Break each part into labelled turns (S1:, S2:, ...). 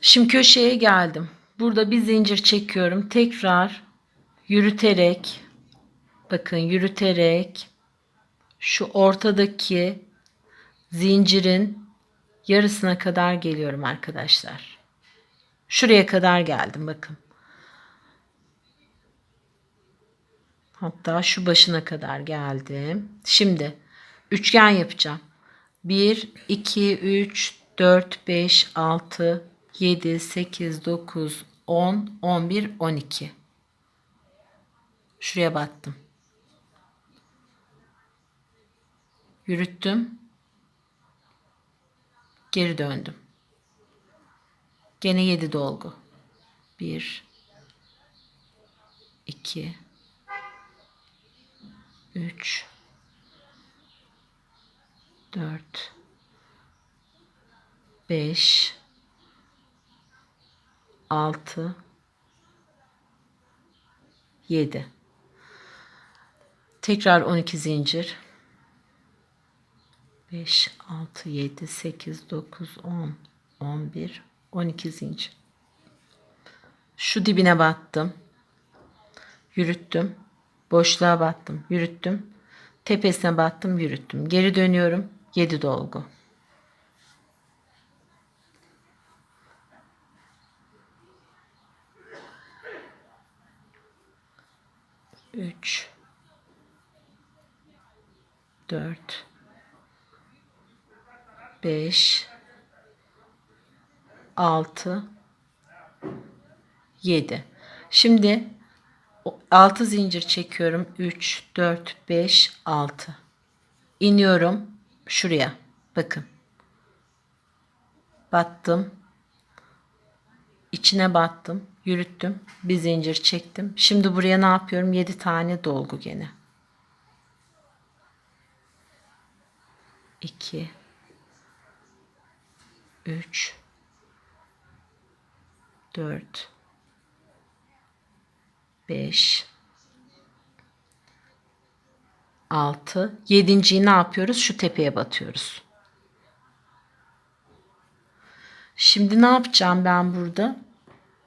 S1: Şimdi köşeye geldim. Burada bir zincir çekiyorum. Tekrar yürüterek bakın yürüterek şu ortadaki zincirin yarısına kadar geliyorum arkadaşlar. Şuraya kadar geldim bakın. Hatta şu başına kadar geldim. Şimdi üçgen yapacağım. 1, 2, 3, 4, 5, 6, 7, 8, 9, 10, 11, 12. Şuraya battım. Yürüttüm. Geri döndüm. Gene 7 dolgu. 1 2 3 4 5 6 7 Tekrar 12 zincir. 5 6 7 8 9 10 11 12 zincir. Şu dibine battım. Yürüttüm. Boşluğa battım. Yürüttüm. Tepesine battım, yürüttüm. Geri dönüyorum. 7 dolgu. Üç, dört, beş, altı, yedi. Şimdi 6 zincir çekiyorum. 3, 4, 5, 6. İniyorum şuraya. Bakın. Battım. İçine battım. Yürüttüm. Bir zincir çektim. Şimdi buraya ne yapıyorum? 7 tane dolgu gene. 2 3 4 5 6 yedinciyi ne yapıyoruz? Şu tepeye batıyoruz. Şimdi ne yapacağım ben burada?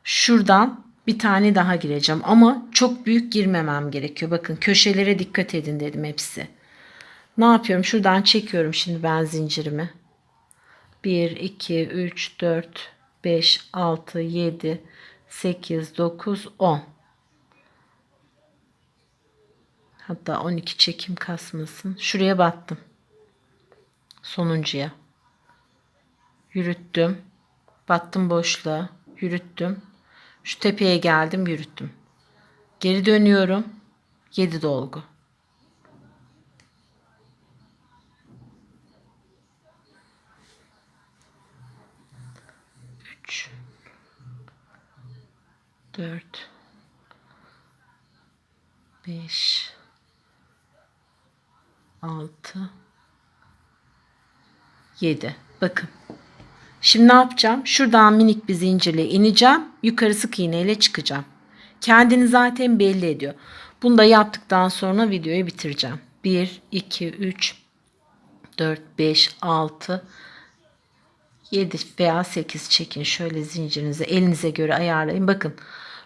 S1: Şuradan bir tane daha gireceğim ama çok büyük girmemem gerekiyor. Bakın köşelere dikkat edin dedim hepsi. Ne yapıyorum? Şuradan çekiyorum şimdi ben zincirimi. 1 2 3 4 5 6 7 8 9 10 Hatta 12 çekim kasmasın. Şuraya battım. Sonuncuya. Yürüttüm. Battım boşluğa. Yürüttüm. Şu tepeye geldim yürüttüm. Geri dönüyorum. 7 dolgu. Üç. Dört. Beş. 6 7 bakın şimdi ne yapacağım? Şuradan minik bir zincirle ineceğim. Yukarı sık iğneyle çıkacağım. Kendini zaten belli ediyor. Bunu da yaptıktan sonra videoyu bitireceğim. 1 2 3 4 5 6 7 veya 8 çekin. Şöyle zincirinizi elinize göre ayarlayın. Bakın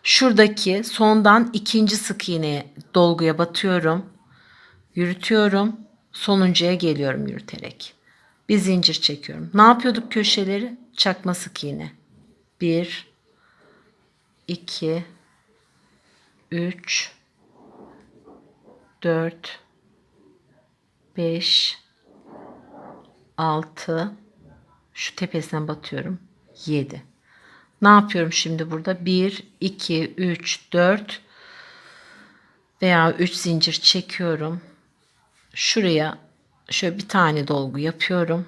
S1: şuradaki sondan ikinci sık iğneye dolguya batıyorum. Yürütüyorum. Sonuncuya geliyorum yürüterek. Bir zincir çekiyorum. Ne yapıyorduk köşeleri? Çakma sık iğne. 1 2 3 4 5 6 şu tepesine batıyorum. 7. Ne yapıyorum şimdi burada? 1 2 3 4 veya 3 zincir çekiyorum şuraya şöyle bir tane dolgu yapıyorum.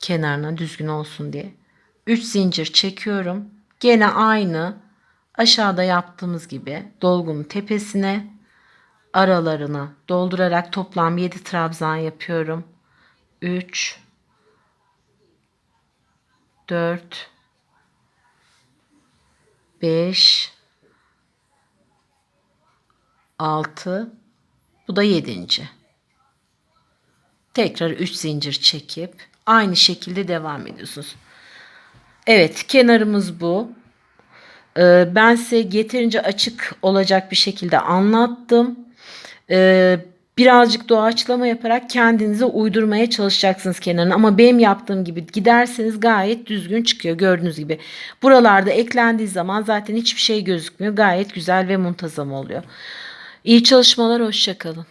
S1: Kenarına düzgün olsun diye. 3 zincir çekiyorum. Gene aynı aşağıda yaptığımız gibi dolgunun tepesine aralarına doldurarak toplam 7 trabzan yapıyorum. 3 4 5 6 bu da 7. Tekrar 3 zincir çekip aynı şekilde devam ediyorsunuz. Evet kenarımız bu. Ee, ben size yeterince açık olacak bir şekilde anlattım. Ee, birazcık doğaçlama yaparak kendinize uydurmaya çalışacaksınız kenarını. Ama benim yaptığım gibi giderseniz gayet düzgün çıkıyor gördüğünüz gibi. Buralarda eklendiği zaman zaten hiçbir şey gözükmüyor. Gayet güzel ve muntazam oluyor. İyi çalışmalar, hoşçakalın.